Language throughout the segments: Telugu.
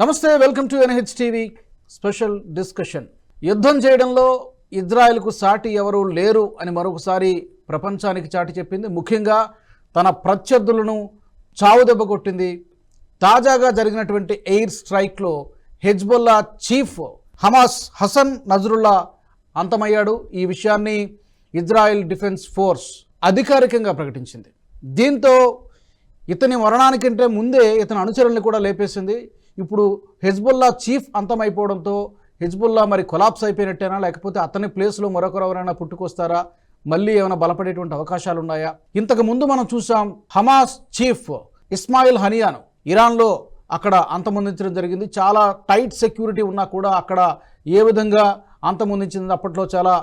నమస్తే welcome to NH TV special discussion. యుద్ధం చేయడంలో ఇజ్రాయెల్కు సాటి ఎవరూ లేరు అని మరొకసారి ప్రపంచానికి చాటి చెప్పింది. ముఖ్యంగా తన ప్రత్యర్థులను చావుదెబ్బ కొట్టింది. తాజాగా జరిగినటువంటి air స్ట్రైక్లో Hezbollah chief Hamas Hasan Nasrallah అంతమయ్యాడు. ఈ విషయాన్ని ఇజ్రాయెల్ డిఫెన్స్ ఫోర్స్ అధికారికంగా ప్రకటించింది. దీంతో ఇతని మరణానికంటే ముందే ఇతని అనుచరుల్ని కూడా లేపేసింది. ఇప్పుడు హెజ్బుల్లా చీఫ్ అంతమైపోవడంతో హెజ్బుల్లా మరి కొలాప్స్ అయిపోయినట్టేనా? లేకపోతే అతని ప్లేస్లో మరొకరు ఎవరైనా పుట్టుకొస్తారా? మళ్ళీ ఏమైనా బలపడేటువంటి అవకాశాలు ఉన్నాయా ఇంతకు ముందు మనం చూసాం హమాస్ చీఫ్ ఇస్మాయిల్ హనియాను. ఇరాన్లో అక్కడ అంతమొందించడం జరిగింది. చాలా టైట్ సెక్యూరిటీ ఉన్నా కూడా అక్కడ ఏ విధంగా అంతమొందించింది అప్పట్లో చాలా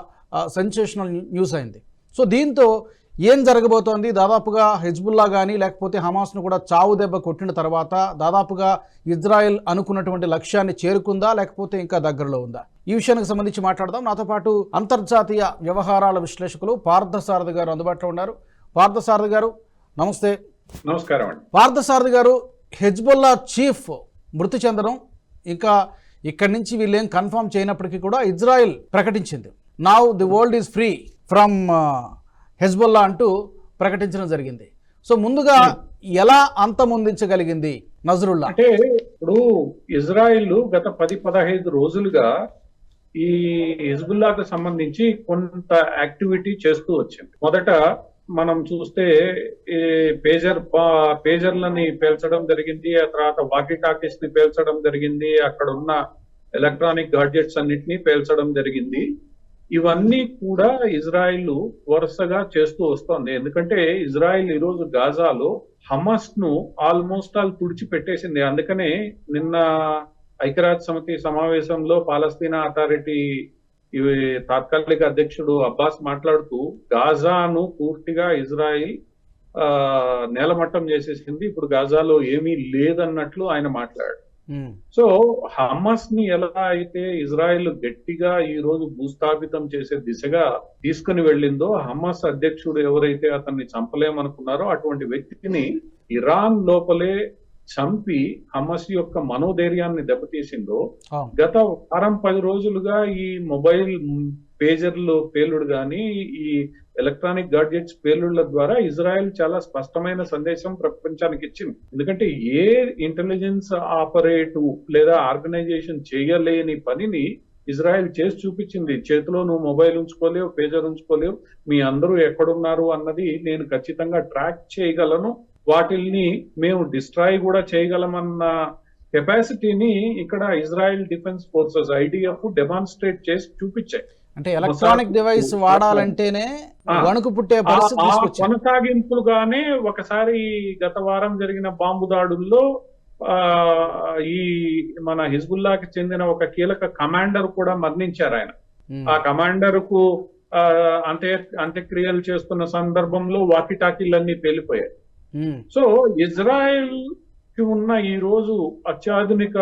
సెన్సేషనల్ న్యూస్ అయింది. సో దీంతో ఏం జరగబోతోంది? దాదాపుగా హెజ్బుల్లా కానీ లేకపోతే హమాస్ను కూడా చావు దెబ్బ కొట్టిన తర్వాత దాదాపుగా ఇజ్రాయెల్ అనుకున్నటువంటి లక్ష్యాన్ని చేరుకుందా? లేకపోతే ఇంకా దగ్గరలో ఉందా? ఈ విషయానికి సంబంధించి మాట్లాడదాం. నాతో పాటు అంతర్జాతీయ వ్యవహారాల విశ్లేషకులు పార్థసారథి గారు అందుబాటులో ఉన్నారు. పార్థసారథి గారు నమస్తే. నమస్కారం అండి. పార్థసారథి గారు హెజ్బుల్లా చీఫ్ మృతి చెందడం ఇంకా ఇక్కడి నుంచి వీళ్ళేం కన్ఫర్మ్ చేయనప్పటికీ కూడా ఇజ్రాయెల్ ప్రకటించింది. Now the world is free from Hezbollah అంటూ ప్రకటించడం జరిగింది. సో ముందుగా ఎలా అంతమొందించగలిగింది నజరుల్లా? అంటే ఇప్పుడు ఇజ్రాయిల్ గత పది పదహైదు రోజులుగా ఈ హిజ్బుల్లాకు సంబంధించి కొంత యాక్టివిటీ చేస్తూ వచ్చింది. మొదట మనం చూస్తే ఈ పేజర్ పేజర్లని పేల్చడం జరిగింది ఆ తర్వాత వాకీ టాకీస్ని పేల్చడం జరిగింది అక్కడ ఉన్న ఎలక్ట్రానిక్ గాడ్జెట్స్ అన్నిటినీ పేల్చడం జరిగింది. ఇవన్నీ కూడా ఇజ్రాయిల్ వరుసగా చేస్తూ వస్తోంది. ఎందుకంటే ఇజ్రాయిల్ ఈ రోజు గాజాలో హమస్ను ఆల్మోస్ట్ ఆల్ తుడిచిపెట్టేసింది. అందుకనే నిన్న ఐక్యరాజ్య సమితి సమావేశంలో పాలస్తీనా అథారిటీ ఇవి తాత్కాలిక అధ్యక్షుడు అబ్బాస్ మాట్లాడుతూ గాజాను పూర్తిగా ఇజ్రాయిల్ ఆ నేలమట్టం చేసేసింది. ఇప్పుడు గాజాలో ఏమీ లేదన్నట్లు ఆయన మాట్లాడారు. సో హమస్ని ఎలా అయితే ఇజ్రాయెల్ గట్టిగా ఈ రోజు భూస్థాపితం చేసే దిశగా తీసుకుని వెళ్ళిందో హమస్ అధ్యక్షుడు ఎవరైతే అతన్ని చంపలేమనుకున్నారో అటువంటి వ్యక్తిని ఇరాన్ లోపలే చంపి హమస్ యొక్క మనోధైర్యాన్ని దెబ్బతీసిందో. గత వారం పది రోజులుగా ఈ మొబైల్ పేజర్లు పేలుడు కానీ ఈ ఎలక్ట్రానిక్ గాడ్జెట్స్ పేలుళ్ళ ద్వారా ఇజ్రాయెల్ చాలా స్పష్టమైన సందేశం ప్రపంచానికి ఇచ్చింది. ఎందుకంటే ఏ ఇంటెలిజెన్స్ ఆపరేటు లేదా ఆర్గనైజేషన్ చేయలేని పనిని ఇజ్రాయెల్ చేసి చూపించింది. చేతిలో నువ్వు మొబైల్ ఉంచుకోలేవు పేజర్ ఉంచుకోలేవు మీ అందరూ ఎక్కడున్నారు అన్నది నేను ఖచ్చితంగా ట్రాక్ చేయగలను. వాటిల్ని మేము డిస్ట్రాయ్ కూడా చేయగలమన్న కెపాసిటీని ఇక్కడ Israel defence forces IDF demonstrate చేసి చూపించాయి. అంటే ఎలక్ట్రానిక్ డివైస్ వాడాలంటేనే. వణుకు పుట్టే పరిస్థితి కొనసాగింపులుగానే ఒకసారి గత వారం జరిగిన బాంబు దాడుల్లో ఈ మన హిజ్బుల్లాకి చెందిన ఒక కీలక కమాండర్ కూడా మరణించారు ఆయన. ఆ కమాండర్కు అంత్య అంత్యక్రియలు చేస్తున్న సందర్భంలో వాకి టాకీలన్నీ పేలిపోయాయి సో ఇజ్రాయెల్కి ఉన్న ఈ రోజు అత్యాధునిక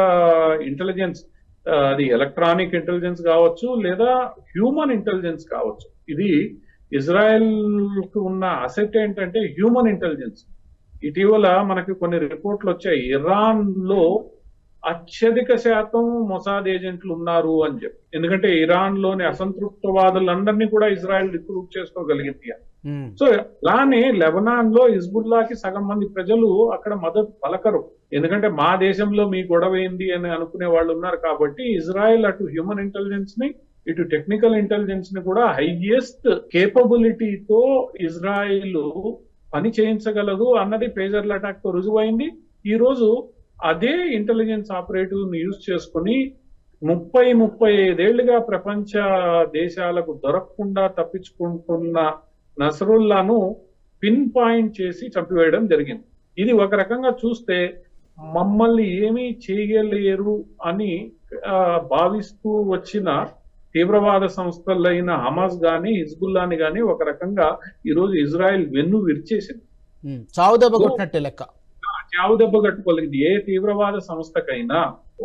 ఇంటెలిజెన్స్ అది ఎలక్ట్రానిక్ ఇంటెలిజెన్స్ కావచ్చు లేదా హ్యూమన్ ఇంటెలిజెన్స్ కావచ్చు. ఇది ఇజ్రాయెల్కు ఉన్న అసెట్ ఏంటంటే హ్యూమన్ ఇంటెలిజెన్స్ ఇటీవల మనకి కొన్ని రిపోర్ట్లు వచ్చాయి. ఇరాన్లో అత్యధిక శాతం మొసాద్ ఏజెంట్లు ఉన్నారు అని చెప్పి. ఎందుకంటే ఇరాన్లోని అసంతృప్తవాదులందరినీ కూడా ఇజ్రాయెల్ రిక్రూట్ చేసుకోగలిగింది అని. Hmm. సో అలానే లెబనాన్లో హిజ్బుల్లాకి సగం మంది ప్రజలు అక్కడ మద్దతు పలకరు. ఎందుకంటే మా దేశంలో మీ గొడవ ఏంది అని అనుకునే వాళ్ళు ఉన్నారు కాబట్టి ఇజ్రాయెల్ అటు హ్యూమన్ ఇంటెలిజెన్స్ని ఇటు టెక్నికల్ ఇంటెలిజెన్స్ని కూడా హైయెస్ట్ కేపబిలిటీతో ఇజ్రాయిల్ పని చేయించగలదు అన్నది పేజర్ల అటాక్తో రుజువైంది. ఈ రోజు అదే ఇంటెలిజెన్స్ ఆపరేటివ్ని యూజ్ చేసుకుని ముప్పై ముప్పై ఐదేళ్ళుగా ప్రపంచ దేశాలకు దొరకకుండా తప్పించుకుంటున్న నసరుల్లాను పిన్ పాయింట్ చేసి చంపివేయడం జరిగింది. ఇది ఒక రకంగా చూస్తే మమ్మల్ని ఏమీ చేయలేరు అని భావిస్తూ వచ్చిన తీవ్రవాద సంస్థలైన హమాస్ గాని హిజ్బుల్లాని గాని ఒక రకంగా ఈ రోజు ఇజ్రాయెల్ వెన్ను విరిచేసింది. చావు దెబ్బ కొట్టినట్టే లెక్క. చావు దెబ్బ కట్టుకోలేదు. ఏ తీవ్రవాద సంస్థకైనా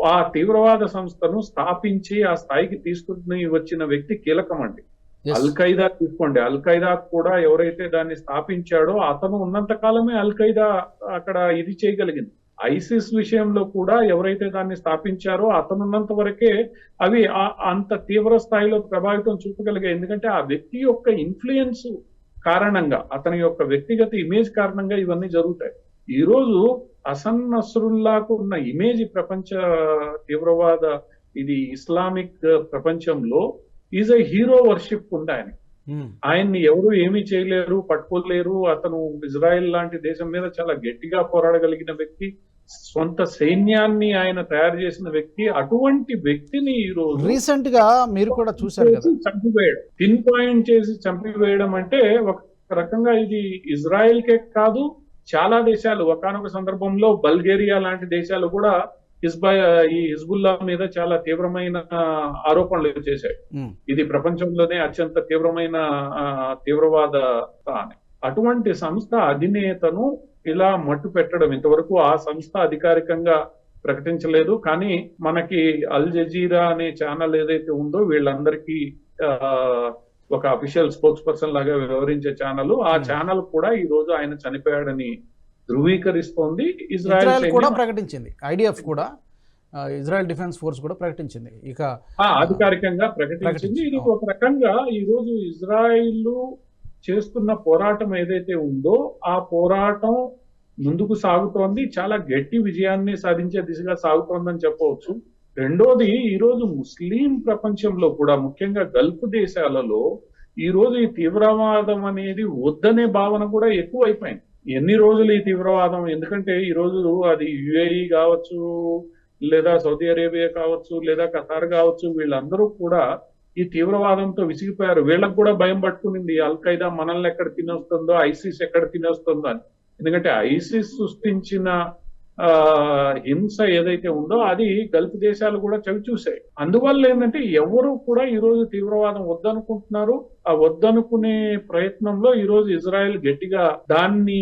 ఆ తీవ్రవాద సంస్థను స్థాపించి ఆ స్థాయికి తీసుకుని వచ్చిన వ్యక్తి కీలకం అండి. అల్ ఖైదా తీసుకోండి. అల్ ఖైదా కూడా ఎవరైతే దాన్ని స్థాపించాడో అతను ఉన్నంత కాలమే అల్ ఖైదా అక్కడ ఇది చేయగలిగింది. ఐసిస్ విషయంలో కూడా ఎవరైతే దాన్ని స్థాపించారో అతనున్నంత వరకే అవి అంత తీవ్ర స్థాయిలో ప్రభావితం చూపగలిగాయి. ఎందుకంటే ఆ వ్యక్తి యొక్క ఇన్ఫ్లుయెన్స్ కారణంగా అతని యొక్క వ్యక్తిగత ఇమేజ్ కారణంగా ఇవన్నీ జరుగుతాయి. ఈ రోజు అసన్ నస్రుల్లాకు ఉన్న ఇమేజ్ ప్రపంచ తీవ్రవాద ఇది ఇస్లామిక్ ప్రపంచంలో ఈజ్ ఎ హీరో వర్షిప్ ఉంది ఆయన ఉమ్, ఆయన్ని ఎవరు ఏమీ చేయలేరు పట్టుకోలేరు. అతను ఇజ్రాయెల్ లాంటి దేశం మీద చాలా గట్టిగా పోరాడగలిగిన వ్యక్తి సొంత సైన్యాన్ని ఆయన తయారు చేసిన వ్యక్తి అటువంటి వ్యక్తిని ఈ రోజు రీసెంట్గా మీరు కూడా చూశారు కదా. చేసి చంపివేయడం. పిన్ పాయింట్ చేసి చంపివేయడం అంటే ఒక రకంగా ఇది ఇజ్రాయెల్ కే కాదు చాలా దేశాలు. ఒకనొక సందర్భంలో బల్గేరియా లాంటి దేశాలు కూడా హిజ్బా ఈ హిజ్బుల్లా మీద చాలా తీవ్రమైన ఆరోపణలు చేశాయి ఉమ్, ఇది ప్రపంచంలోనే అత్యంత తీవ్రమైన తీవ్రవాద అని అటువంటి సంస్థ అధినేతను ఇలా మట్టు పెట్టడం ఇంతవరకు ఆ సంస్థ అధికారికంగా ప్రకటించలేదు కానీ మనకి అల్ జజీరా అనే ఛానల్ ఏదైతే ఉందో వీళ్ళందరికీ ఒక అఫీషియల్ స్పోక్స్ పర్సన్ లాగా వ్యవహరించే ఛానల్ ఆ. ఛానల్ కూడా ఈ రోజు ఆయన చనిపోయాడని ధృవీకరిస్తోంది ఇజ్రాయెల్ కూడా ప్రకటించింది. ఐడిఎఫ్ కూడా ఇజ్రాయెల్ డిఫెన్స్ ఫోర్స్ కూడా ప్రకటించింది. ఇక అధికారికంగా ప్రకటించింది. ఇది ఒక రకంగా ఈ రోజు ఇజ్రాయిల్ చేస్తున్న పోరాటం ఏదైతే ఉందో ఆ పోరాటం ముందుకు సాగుతోంది. చాలా గట్టి విజయాన్ని సాధించే దిశగా సాగుతోందని చెప్పవచ్చు. రెండోది ఈ రోజు ముస్లిం ప్రపంచంలో కూడా ముఖ్యంగా గల్ఫ్ దేశాలలో ఈ రోజు ఈ తీవ్రవాదం అనేది వద్దనే భావన కూడా ఎక్కువ అయిపోయింది ఎన్ని రోజులు ఈ తీవ్రవాదం? ఎందుకంటే ఈ రోజు అది యుఏఈ కావచ్చు లేదా సౌదీ అరేబియా కావచ్చు లేదా ఖతార్ కావచ్చు వీళ్ళందరూ కూడా ఈ తీవ్రవాదంతో విసిగిపోయారు. వీళ్ళకు కూడా భయం పట్టుకునింది. అల్ ఖైదా మనల్ని ఎక్కడ తినేస్తుందో ఐసిస్ ఎక్కడ తినేస్తుందో అని. ఎందుకంటే ఐసిస్ సృష్టించిన హింస ఏదైతే ఉందో అది గల్ఫ్ దేశాలు కూడా చవి చూశాయి. అందువల్ల ఏంటంటే ఎవరు కూడా ఈ రోజు తీవ్రవాదం వద్దనుకుంటున్నారు. ఆ వద్దనుకునే ప్రయత్నంలో ఈ రోజు ఇజ్రాయెల్ గట్టిగా దాన్ని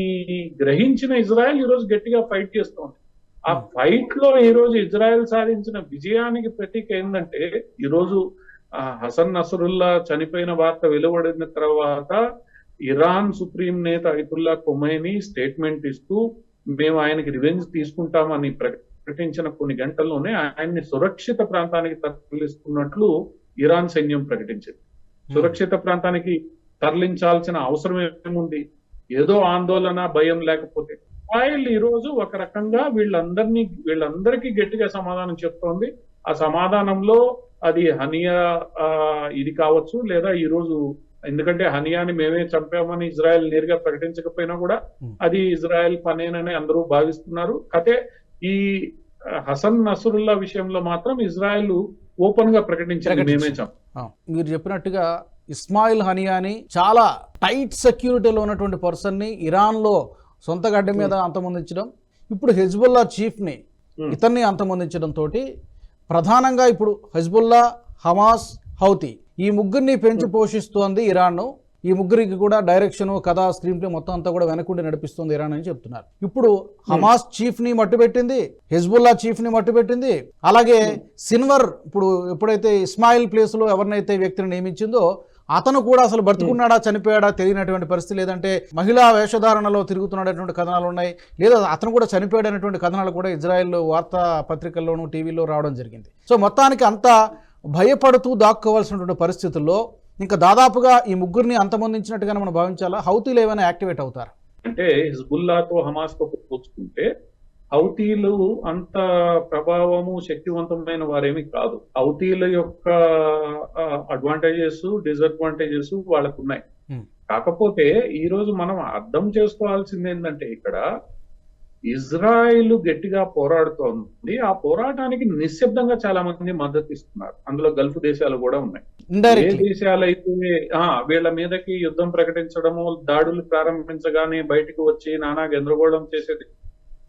గ్రహించిన ఇజ్రాయెల్ ఈ రోజు గట్టిగా ఫైట్ చేస్తోంది. ఆ ఫైట్లో ఈ రోజు ఇజ్రాయెల్ సాధించిన విజయానికి ప్రతీక ఏంటంటే ఈ రోజు ఆ, హసన్ నసరుల్లా చనిపోయిన వార్త వెలువడిన తర్వాత ఇరాన్ సుప్రీం నేత అయితుల్లా కొమైని స్టేట్మెంట్ ఇస్తూ మేము ఆయనకి రివెంజ్ తీసుకుంటామని ప్రకటించిన కొన్ని గంటల్లోనే ఆయన్ని సురక్షిత ప్రాంతానికి తరలిస్తున్నట్లు ఇరాన్ సైన్యం ప్రకటించింది. సురక్షిత ప్రాంతానికి తరలించాల్సిన అవసరం ఏముంది? ఏదో ఆందోళన భయం లేకపోతే. ఇస్రాయెల్ ఈ రోజు ఒక రకంగా వీళ్ళందరినీ వీళ్ళందరికీ గట్టిగా సమాధానం చెప్తోంది. ఆ సమాధానంలో అది హనియా ఇది కావచ్చు లేదా ఈ రోజు ఎందుకంటే హనియాని మేమే చంపామని ఇజ్రాయెల్ నేరుగా ప్రకటించకపోయినా కూడా Hmm. అది ఇజ్రాయెల్ పనేనని అందరూ భావిస్తున్నారు అయితే ఈ హసన్ నసరుల్లా విషయంలో మాత్రం ఇజ్రాయెల్ ఓపెన్గా ప్రకటించింది. మేమే చంపాం మీరు చెప్పినట్టుగా ఇస్మాయిల్ హనియాని చాలా టైట్ సెక్యూరిటీలో ఉన్నటువంటి పర్సన్ని ఇరాన్లో సొంత గడ్డ మీద అంతమొందించడం ఇప్పుడు హెజ్బుల్లా చీఫ్ని Hmm. ఇతన్ని అంతమొందించడం తోటి ప్రధానంగా ఇప్పుడు హెజ్బుల్లా హమాస్ హౌతీ ఈ ముగ్గురిని పెంచి పోషిస్తోంది ఇరాన్. ఈ ముగ్గురికి కూడా డైరెక్షన్ కథ స్క్రీన్ ప్లే మొత్తం అంతా కూడా వెనకుండి నడిపిస్తుంది ఇరాన్ అని చెప్తున్నారు. ఇప్పుడు హమాస్ చీఫ్ని మట్టుబెట్టింది హెజ్బుల్లా చీఫ్ని మట్టుబెట్టింది అలాగే సిన్వర్ ఇప్పుడు ఎప్పుడైతే ఇస్మాయిల్ ప్లేస్లో ఎవరినైతే వ్యక్తిని నియమించిందో అతను కూడా అసలు బ్రతుకున్నాడా చనిపోయాడా తెలియనటువంటి పరిస్థితి లేదంటే మహిళా వేషధారణలో తిరుగుతున్నటువంటి కథనాలు ఉన్నాయి. లేదా అతను కూడా చనిపోయాడనేటువంటి కథనాలు కూడా ఇజ్రాయెల్ వార్తా పత్రికల్లోనూ టీవీలో రావడం జరిగింది. సో మొత్తానికి అంతా భయపడుతూ దాక్కోవాల్సినటువంటి పరిస్థితుల్లో ఇంకా దాదాపుగా ఈ ముగ్గురిని అంతమొందించినట్టుగానే మనం భావించాలా? హౌతీలు ఏమైనా యాక్టివేట్ అవుతారు? అంటే హిజ్బుల్లాతో హమాస్తో పోల్చుకుంటే హౌతీలు అంత ప్రభావము శక్తివంతమైన వారేమి కాదు. హౌతీల యొక్క అడ్వాంటేజెస్ డిసడ్వాంటేజెస్ వాళ్ళకు ఉన్నాయి. కాకపోతే ఈ రోజు మనం అర్థం చేసుకోవాల్సింది ఏంటంటే ఇక్కడ ఇజ్రాయిల్ గట్టిగా పోరాడుతోంది. ఆ పోరాటానికి నిశ్శబ్దంగా చాలా మంది మద్దతు ఇస్తున్నారు. అందులో గల్ఫ్ దేశాలు కూడా ఉన్నాయి. ఏ దేశాలైతే ఆ వీళ్ళ మీదకి యుద్ధం ప్రకటించడము దాడులు ప్రారంభించగానే బయటకు వచ్చి నానా గందరగోళం చేసేది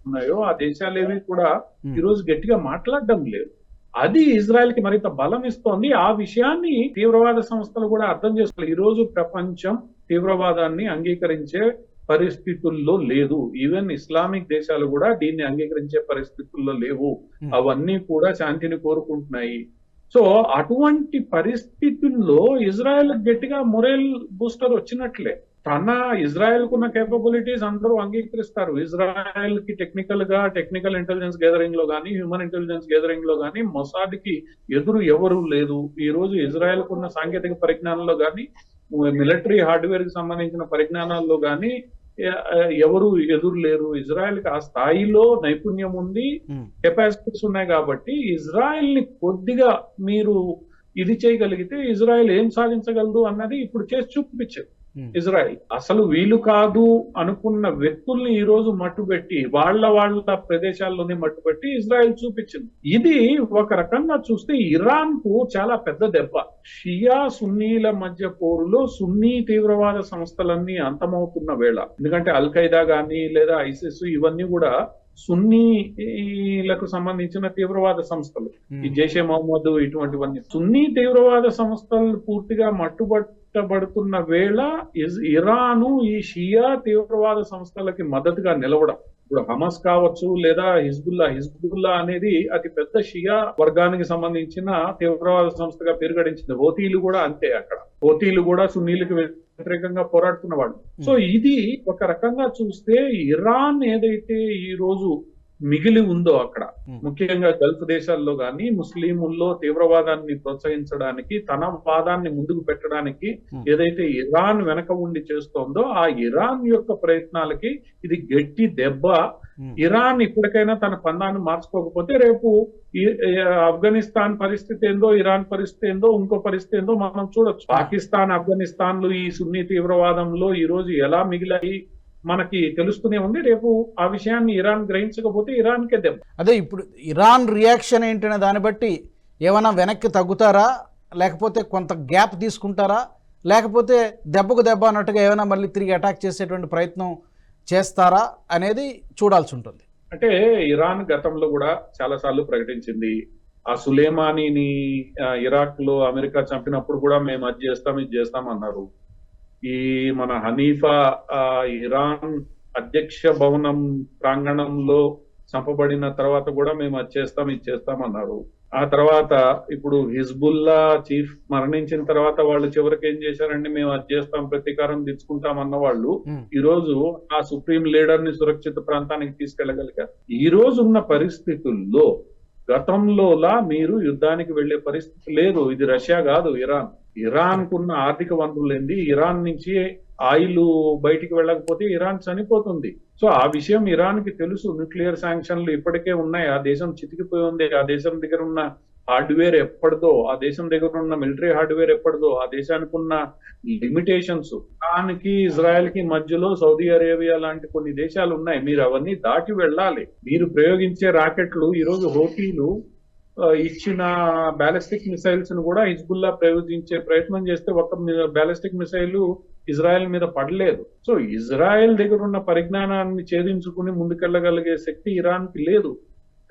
ఉన్నాయో ఆ దేశాలేవి కూడా ఈ రోజు గట్టిగా మాట్లాడడం లేదు. అది ఇజ్రాయెల్కి మరింత బలం ఇస్తోంది. ఆ విషయాన్ని తీవ్రవాద సంస్థలు కూడా అర్థం చేసుకోవాలి. ఈ రోజు ప్రపంచం తీవ్రవాదాన్ని అంగీకరించే పరిస్థితుల్లో లేదు. ఈవెన్ ఇస్లామిక్ దేశాలు కూడా దీన్ని అంగీకరించే పరిస్థితుల్లో లేవు. Hmm. అవన్నీ కూడా శాంతిని కోరుకుంటున్నాయి. సో అటువంటి పరిస్థితుల్లో ఇజ్రాయెల్ గట్టిగా మొరేల్ బూస్టర్ వచ్చినట్లే. తన ఇజ్రాయెల్ కున్న కేపబిలిటీస్ అందరూ అంగీకరిస్తారు. ఇజ్రాయెల్కి టెక్నికల్గా టెక్నికల్ ఇంటెలిజెన్స్ గెదరింగ్లో గానీ హ్యూమన్ ఇంటెలిజెన్స్ గెదరింగ్లో గానీ మొసాద్కి ఎదురు ఎవరు లేదు. ఈ రోజు ఇజ్రాయెల్ కున్న సాంకేతిక పరిజ్ఞానంలో గానీ మిలిటరీ హార్డ్వేర్కి సంబంధించిన పరిజ్ఞానాల్లో గానీ ఎవరు ఎదురు లేరు ఇజ్రాయెల్కి ఆ స్థాయిలో నైపుణ్యం ఉంది కెపాసిటీస్ ఉన్నాయి కాబట్టి ఇజ్రాయెల్ని కొద్దిగా మీరు ఇది చేయగలిగితే ఇజ్రాయెల్ ఏం సాధించగలదు అన్నది ఇప్పుడు చేసి చూపించారు. ఇజ్రాయెల్. అసలు వీలు కాదు అనుకున్న వ్యక్తుల్ని ఈ రోజు మట్టుబెట్టి వాళ్ళ వాళ్ళ ప్రదేశాల్లోనే మట్టుబెట్టి ఇజ్రాయెల్ చూపించింది. ఇది ఒక రకంగా చూస్తే ఇరాన్కు చాలా పెద్ద దెబ్బ. షియా సున్నీల మధ్య పోరులో సున్నీ తీవ్రవాద సంస్థలన్నీ అంతమవుతున్న వేళ. ఎందుకంటే అల్ ఖైదా గానీ లేదా ఐసిస్ ఇవన్నీ కూడా సున్నీలకు సంబంధించిన తీవ్రవాద సంస్థలు. ఈ జైషే మహమ్మద్ ఇటువంటివన్నీ. సున్నీ తీవ్రవాద సంస్థలు పూర్తిగా మట్టుబట్టబడుతున్న వేళ ఇరాను ఈ షియా తీవ్రవాద సంస్థలకి మద్దతుగా నిలవడం. ఇప్పుడు హమస్ కావచ్చు లేదా హిజ్బుల్లా హిజ్బుల్లా అనేది అతి పెద్ద షియా వర్గానికి సంబంధించిన తీవ్రవాద సంస్థగా పేరుగడించింది. హోతీలు కూడా అంతే అక్కడ. హోతీలు కూడా సున్నీలకు వ్యతిరేకంగా పోరాడుతున్న వాళ్ళు. సో ఇది ఒక రకంగా చూస్తే ఇరాన్ ఏదైతే ఈ రోజు మిగిలి ఉందో అక్కడ. ముఖ్యంగా గల్ఫ్ దేశాల్లో గాని ముస్లింల్లో తీవ్రవాదాన్ని ప్రోత్సహించడానికి తన వాదాన్ని ముందుకు పెట్టడానికి. ఏదైతే ఇరాన్ వెనక ఉండి చేస్తోందో ఆ ఇరాన్ యొక్క ప్రయత్నాలకి ఇది గట్టి దెబ్బ ఇరాన్ ఇప్పటికైనా తన పందాన్ని మార్చుకోకపోతే రేపు ఆఫ్ఘనిస్తాన్ పరిస్థితి ఏందో ఇరాన్ పరిస్థితి ఏందో ఇంకో పరిస్థితి ఏందో మనం చూడొచ్చు పాకిస్తాన్ ఆఫ్ఘనిస్తాన్లు ఈ సున్నీ తీవ్రవాదంలో ఈ రోజు ఎలా మిగిలాయి మనకి తెలుస్తూనే ఉంది. రేపు ఆ విషయాన్ని ఇరాన్ గ్రహించకపోతే ఇరాన్కే దెబ్బ. అదే ఇప్పుడు ఇరాన్ రియాక్షన్ ఏంటనే దాన్ని బట్టి ఏమైనా వెనక్కి తగ్గుతారా? లేకపోతే కొంత గ్యాప్ తీసుకుంటారా? లేకపోతే దెబ్బకు దెబ్బ అన్నట్టుగా ఏమైనా మళ్ళీ తిరిగి అటాక్ చేసేటువంటి ప్రయత్నం చేస్తారా అనేది చూడాల్సి ఉంటుంది. అంటే ఇరాన్ గతంలో కూడా చాలా సార్లు ప్రకటించింది. ఆ సులేమానీని ఇరాక్లో అమెరికా చంపినప్పుడు కూడా మేము అది చేస్తాం ఇది చేస్తాం అన్నారు. ఈ మన హనీఫా ఇరాన్ అధ్యక్ష భవనం ప్రాంగణంలో చంపబడిన తర్వాత కూడా మేము అది చేస్తాం ఇది చేస్తాం అన్నారు ఆ తర్వాత ఇప్పుడు హిజ్బుల్లా చీఫ్ మరణించిన తర్వాత వాళ్ళు చివరికి ఏం చేశారంటే మేము అది చేస్తాం ప్రతీకారం తెచ్చుకుంటాం అన్న వాళ్ళు ఈ రోజు ఆ సుప్రీం లీడర్ని సురక్షిత ప్రాంతానికి తీసుకెళ్ళగలిగారు ఈ రోజు ఉన్న పరిస్థితుల్లో గతంలోలా మీరు యుద్ధానికి వెళ్ళే పరిస్థితి లేదు. ఇది రష్యా కాదు ఇరాన్. ఇరాన్ కున్న ఆర్థిక వనరులు ఏంది? ఇరాన్ నుంచి ఆయిల్ బయటికి వెళ్ళకపోతే ఇరాన్ చనిపోతుంది. సో ఆ విషయం ఇరాన్కి తెలుసు. న్యూక్లియర్ శాంక్షన్లు ఇప్పటికే ఉన్నాయి. ఆ దేశం చితికిపోయి ఉంది. ఆ దేశం దగ్గర ఉన్న హార్డ్వేర్ ఎప్పటిదో ఆ దేశం దగ్గర ఉన్న మిలిటరీ హార్డ్వేర్ ఎప్పటిదో ఆ దేశానికి ఉన్న లిమిటేషన్స్ దానికి ఇజ్రాయెల్కి మధ్యలో సౌదీ అరేబియా లాంటి కొన్ని దేశాలు ఉన్నాయి. మీరు అవన్నీ దాటి వెళ్ళాలి. మీరు ప్రయోగించే రాకెట్లు ఈ రోజు ఇచ్చిన బ్యాలిస్టిక్ మిసైల్స్ను కూడా హిజ్బుల్లా ప్రయోగించే ప్రయత్నం చేస్తే ఒక బ్యాలిస్టిక్ మిసైల్ ఇజ్రాయెల్ మీద పడలేదు. సో ఇజ్రాయెల్ దగ్గర ఉన్న పరిజ్ఞానాన్ని ఛేదించుకుని ముందుకెళ్ళగలిగే శక్తి ఇరాన్కి లేదు.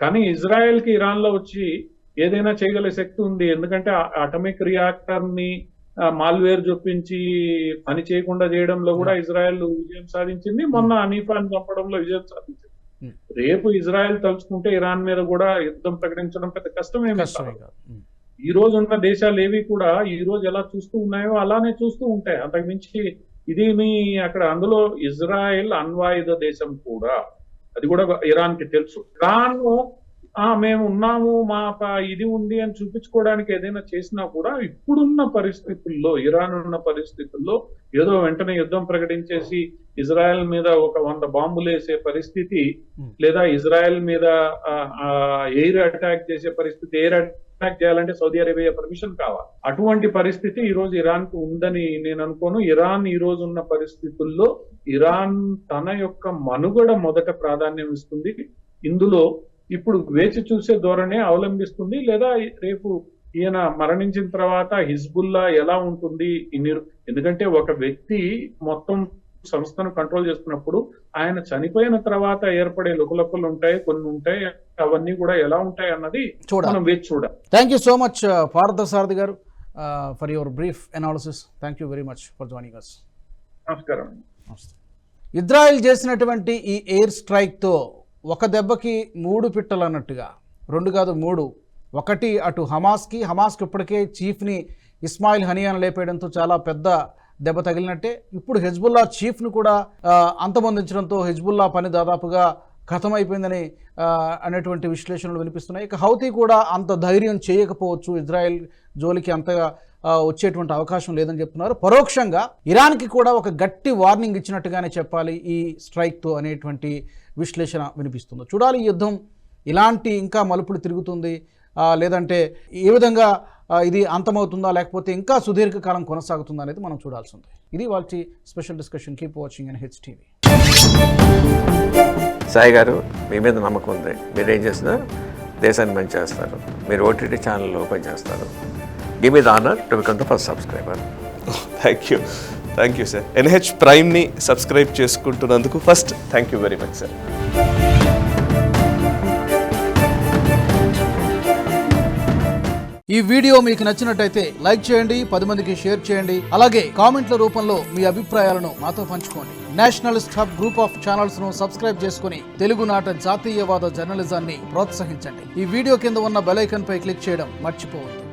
కానీ ఇజ్రాయెల్కి ఇరాన్లో వచ్చి ఏదైనా చేయగల శక్తి ఉంది. ఎందుకంటే అటమిక్ రియాక్టర్ని మాల్వేర్ చొప్పించి పని చేయకుండా చేయడంలో కూడా ఇజ్రాయెల్ విజయం సాధించింది. మొన్న హనీఫాన్ చంపడంలో విజయం సాధించింది. Hmm. రేపు ఇజ్రాయెల్ తలుచుకుంటే ఇరాన్ మీద కూడా యుద్ధం ప్రకటించడం పెద్ద కష్టమే కాదు. ఉమ్, ఈ రోజు ఉన్న దేశాలు ఏవి కూడా ఈ రోజు ఎలా చూస్తూ ఉన్నాయో అలానే చూస్తూ ఉంటాయి. అంతకు మించి ఇది మీ అక్కడ అందులో ఇజ్రాయెల్ అణ్వాయుధ దేశం కూడా అది కూడా ఇరాన్కి తెలుసు. ఇరాన్ ఆ మేము ఉన్నాము మా ప- ఇది ఉంది అని చూపించుకోవడానికి ఏదైనా చేసినా కూడా ఇప్పుడున్న పరిస్థితుల్లో ఇరాన్ ఉన్న పరిస్థితుల్లో ఏదో వెంటనే యుద్ధం ప్రకటించేసి ఇజ్రాయెల్ మీద ఒక వంద బాంబులు వేసే పరిస్థితి Hmm. లేదా ఇజ్రాయెల్ మీద ఎయిర్ అటాక్ చేసే పరిస్థితి ఎయిర్ అటాక్ చేయాలంటే సౌదీ అరేబియా పర్మిషన్ కావాలి. అటువంటి పరిస్థితి ఈ రోజు ఇరాన్కు ఉందని నేను అనుకోను. ఇరాన్ ఈ రోజు ఉన్న పరిస్థితుల్లో ఇరాన్ తన యొక్క మనుగడ మొదట ప్రాధాన్యం ఇస్తుంది. ఇందులో ఇప్పుడు వేచి చూసే ధోరణి అవలంబిస్తుంది లేదా రేపు ఈయన మరణించిన తర్వాత హిజ్బుల్లా ఎలా ఉంటుంది? ఎందుకంటే ఒక వ్యక్తి మొత్తం సంస్థను కంట్రోల్ చేస్తున్నప్పుడు ఆయన చనిపోయిన తర్వాత ఏర్పడే లుకలకులు ఉంటాయి కొన్ని ఉంటాయి అవన్నీ కూడా ఎలా ఉంటాయి అన్నది మనం వేచి చూడాలి. Thank you so much Partha Sarathi garu. For your brief analysis thank you very much for joining us నమస్కారం. ఇజ్రాయెల్ చేసినటువంటి ఈ ఎయిర్ స్ట్రైక్తో ఒక దెబ్బకి మూడు పిట్టలు అన్నట్టుగా రెండు కాదు మూడు. ఒకటి అటు హమాస్కి హమాస్కి ఇప్పటికే చీఫ్ని ఇస్మాయిల్ హనియాన్ లేపేయడంతో చాలా పెద్ద దెబ్బ తగిలినట్టే. ఇప్పుడు హెజ్బుల్లా చీఫ్ను కూడా అంతమొందించడంతో హెజ్బుల్లా పని దాదాపుగా ఖతమైపోయిందని అనేటువంటి విశ్లేషణలు వినిపిస్తున్నాయి. ఇక హౌతీ కూడా అంత ధైర్యం చేయకపోవచ్చు. ఇజ్రాయెల్ జోలికి అంతగా వచ్చేటువంటి అవకాశం లేదని చెప్తున్నారు. పరోక్షంగా ఇరాన్కి కూడా ఒక గట్టి వార్నింగ్ ఇచ్చినట్టుగానే చెప్పాలి ఈ స్ట్రైక్తో అనేటువంటి విశ్లేషణ వినిపిస్తుంది. చూడాలి ఈ యుద్ధం ఇలాంటి ఇంకా మలుపులు తిరుగుతుంది. లేదంటే ఏ విధంగా ఇది అంతమవుతుందా లేకపోతే ఇంకా సుదీర్ఘకాలం కొనసాగుతుందా అనేది మనం చూడాల్సి ఉంది ఇది వాళ్ళ special discussion. Keep watching and HTV Sai garu మీ మీద నమ్మకం ఉంది. మీరు ఏం చేసినా దేశాన్ని మంచి చేస్తారు మీరు ఓటీటీ ఛానల్ ఓపెన్ చేస్తారు. Give me the honour to become the first subscriber thank you thank you sir NH ప్రైమ్ని subscribe చేసుకుంటున్నందుకు first thank you very much sir ఈ వీడియో మీకు నచ్చినట్టయితే లైక్ చేయండి పది మందికి షేర్ చేయండి. అలాగే కామెంట్ల రూపంలో మీ అభిప్రాయాలను మాతో పంచుకోండి. నేషనలిస్ట్ హబ్ గ్రూప్ ఆఫ్ ఛానల్స్ను సబ్స్క్రైబ్ చేసుకుని తెలుగునాట జాతీయవాద జర్నలిజాన్ని ప్రోత్సహించండి. ఈ వీడియో కింద ఉన్న బెల్ ఐకాన్ పై క్లిక్ చేయడం మర్చిపోవద్దు.